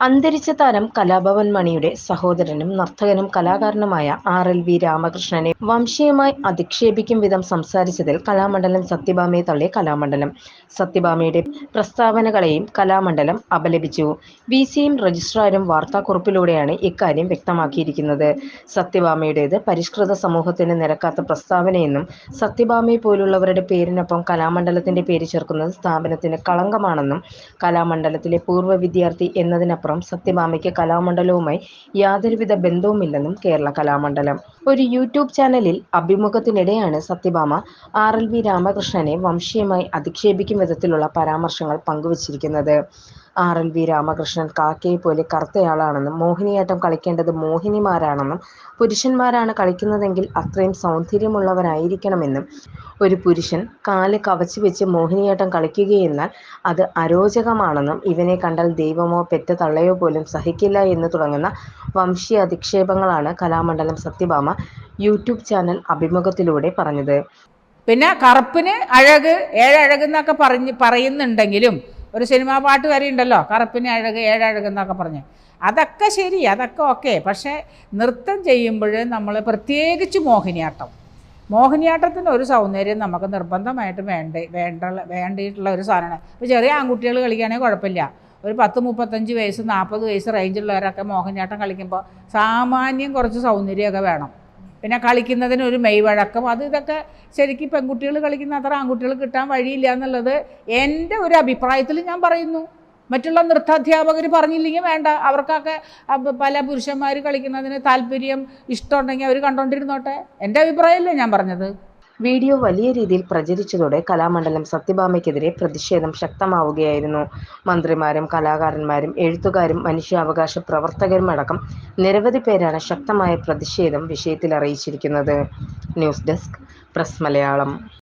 അന്തരിച്ച താരം കലാഭവൻ മണിയുടെ സഹോദരനും നർത്തകനും കലാകാരനുമായ ആർ എൽ വി രാമകൃഷ്ണനെ വംശീയമായി അധിക്ഷേപിക്കും വിധം സംസാരിച്ചതിൽ കലാമണ്ഡലം സത്യഭാമയെ തള്ളിയ കലാമണ്ഡലം. സത്യഭാമയുടെ പ്രസ്താവനകളെയും കലാമണ്ഡലം അപലപിച്ചു. വി സിയും രജിസ്ട്രാരും വാർത്താക്കുറിപ്പിലൂടെയാണ് ഇക്കാര്യം വ്യക്തമാക്കിയിരിക്കുന്നത്. സത്യഭാമയുടേത് പരിഷ്കൃത സമൂഹത്തിന് നിരക്കാത്ത പ്രസ്താവനയെന്നും സത്യഭാമയെ പോലുള്ളവരുടെ പേരിനൊപ്പം കലാമണ്ഡലത്തിന്റെ പേര് ചേർക്കുന്നത് സ്ഥാപനത്തിന് കളങ്കമാണെന്നും കലാമണ്ഡലത്തിലെ പൂർവ വിദ്യാർത്ഥി എന്നതിനപ്പുറം സത്യഭാമയ്ക്ക് കലാമണ്ഡലവുമായി യാതൊരുവിധ ബന്ധവുമില്ലെന്നും കേരള കലാമണ്ഡലം. ഒരു യൂട്യൂബ് ചാനലിൽ അഭിമുഖത്തിനിടെയാണ് സത്യഭാമ ആർ എൽ വി രാമകൃഷ്ണനെ വംശീയമായി അധിക്ഷേപിക്കും വിധത്തിലുള്ള പരാമർശങ്ങൾ പങ്കുവച്ചിരിക്കുന്നത്. ആർ എൽ വി രാമകൃഷ്ണൻ കാക്കയെ പോലെ കറുത്തയാളാണെന്നും മോഹിനിയാട്ടം കളിക്കേണ്ടത് മോഹിനിമാരാണെന്നും പുരുഷന്മാരാണ് കളിക്കുന്നതെങ്കിൽ അത്രയും സൗന്ദര്യമുള്ളവരായിരിക്കണമെന്നും ഒരു പുരുഷൻ കാൽ കവച്ചു വെച്ച് മോഹിനിയാട്ടം കളിക്കുകയെന്നാൽ അത് അരോചകമാണെന്നും ഇവനെ കണ്ടാൽ ദൈവമോ പെറ്റ തള്ളയോ പോലും സഹിക്കില്ല എന്ന് തുടങ്ങുന്ന വംശീയ അധിക്ഷേപങ്ങളാണ് കലാമണ്ഡലം സത്യഭാമ യൂട്യൂബ് ചാനൽ അഭിമുഖത്തിലൂടെ പറഞ്ഞത്. പിന്നെ കറുപ്പിന് അഴക് ഏഴഴക് എന്നൊക്കെ പറഞ്ഞ് പറയുന്നുണ്ടെങ്കിലും ഒരു സിനിമാ പാട്ട് വരെ ഉണ്ടല്ലോ കറുപ്പിന് അഴക് ഏഴഴക് എന്നൊക്കെ പറഞ്ഞ്. അതൊക്കെ ശരി അതൊക്കെ ഓക്കെ. പക്ഷേ നൃത്തം ചെയ്യുമ്പോൾ നമ്മൾ പ്രത്യേകിച്ച് മോഹിനിയാട്ടം. മോഹിനിയാട്ടത്തിന് ഒരു സൗന്ദര്യം നമുക്ക് നിർബന്ധമായിട്ട് വേണ്ട വേണ്ട വേണ്ടിയിട്ടുള്ള ഒരു സാധനമാണ്. ഇപ്പോൾ ചെറിയ ആൺകുട്ടികൾ കളിക്കുകയാണെങ്കിൽ കുഴപ്പമില്ല. ഒരു പത്ത് മുപ്പത്തഞ്ച് വയസ്സ് നാൽപ്പത് വയസ്സ് റേഞ്ചുള്ളവരൊക്കെ മോഹിനിയാട്ടം കളിക്കുമ്പോൾ സാമാന്യം കുറച്ച് സൗന്ദര്യമൊക്കെ വേണം. പിന്നെ കളിക്കുന്നതിന് ഒരു മെയ് വഴക്കം അത് ഇതൊക്കെ ശരിക്കും പെൺകുട്ടികൾ കളിക്കുന്ന അത്ര ആൺകുട്ടികൾ കിട്ടാൻ വഴിയില്ല എന്നുള്ളത് എന്റെ ഒരു അഭിപ്രായത്തിൽ ഞാൻ പറയുന്നു. മറ്റുള്ള നൃത്താധ്യാപകർ പറഞ്ഞില്ലെങ്കിൽ വേണ്ട. അവർക്കൊക്കെ പല പുരുഷന്മാർ കളിക്കുന്നതിന് താല്പര്യം ഇഷ്ടമുണ്ടെങ്കിൽ അവർ കണ്ടുകൊണ്ടിരുന്നോട്ടെ എന്റെ അഭിപ്രായമല്ലേ ഞാൻ പറഞ്ഞത്. വീഡിയോ വലിയ രീതിയിൽ പ്രചരിച്ചതോടെ കലാമണ്ഡലം സത്യഭാമയ്ക്കെതിരെ പ്രതിഷേധം ശക്തമാവുകയായിരുന്നു. മന്ത്രിമാരും കലാകാരന്മാരും എഴുത്തുകാരും മനുഷ്യാവകാശ പ്രവർത്തകരുമടക്കം നിരവധി പേരാണ് ശക്തമായ പ്രതിഷേധം വിഷയത്തിൽ അറിയിച്ചിരിക്കുന്നത്. News desk press Malayalam.